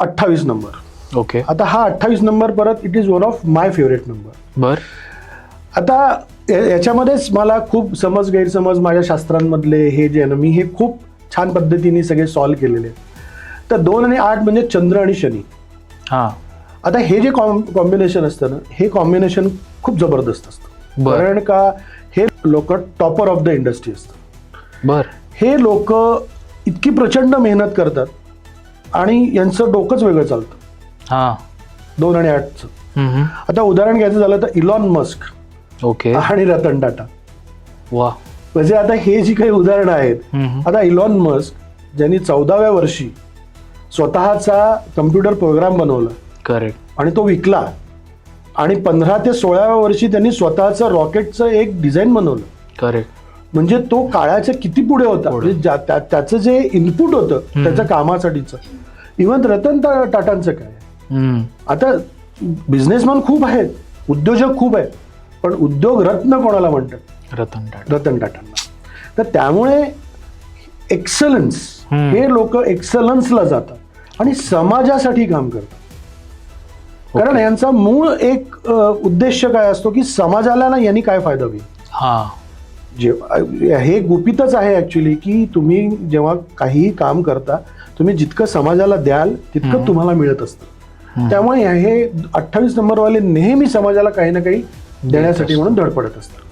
अठ्ठावीस number. Okay. आता हा अठ्ठावीस नंबर परत it is one of my favourite number बर. आता याच्यामध्येच मला खूप समज गैरसमज माझ्या शास्त्रांमधले हे जे आहे ना मी हे खूप छान पद्धतीने सगळे सॉल्व्ह केलेले. आहेत तर दोन आणि आठ म्हणजे चंद्र आणि शनी. हां. आता हे जे कॉम कॉम्बिनेशन असतं ना हे कॉम्बिनेशन खूप जबरदस्त असतं. बरं. कारण का हे लोक टॉपर ऑफ द इंडस्ट्री असतात. बर. हे लोक इतकी प्रचंड मेहनत करतात आणि यांचं डोकंच वेगळं चालतं. हां. दोन आणि आठचं. आता उदाहरण घ्यायचं झालं तर इलॉन मस्क ओके. आणि रतन टाटा. वा. म्हणजे आता हे जी काही उदाहरणं आहेत. आता इलॉन मस्क ज्यांनी चौदाव्या वर्षी स्वतःचा कम्प्युटर प्रोग्राम बनवला. करेक्ट आणि तो विकला. आणि पंधरा ते सोळाव्या वर्षी त्यांनी स्वतःचं रॉकेटचं एक डिझाईन बनवलं. करेक्ट म्हणजे तो काळाच्या किती पुढे होता? म्हणजे त्याचं जे इनपुट होतं त्याच्या कामासाठीचं. इव्हन रतन टाटांचं काय. आता बिझनेसमॅन खूप आहेत उद्योजक खूप आहेत पण उद्योग रत्न कोणाला म्हणतात? रतन टाटा. रतन टाटांना. तर त्यामुळे एक्सलन्स. हे लोक एक्सलन्सला जातात आणि समाजासाठी काम करतात. कारण. यांचा मूळ एक उद्देश काय असतो की समाजाला ना यांनी काय फायदा होईल? हां. जे हे गुपितच आहे ऍक्च्युली की तुम्ही जेव्हा काहीही काम करता तुम्ही जितकं समाजाला द्याल तितकं. तुम्हाला मिळत असतं. त्यामुळे हे अठ्ठावीस नंबरवाले नेहमी समाजाला काही ना काही देण्यासाठी म्हणून धडपडत असतात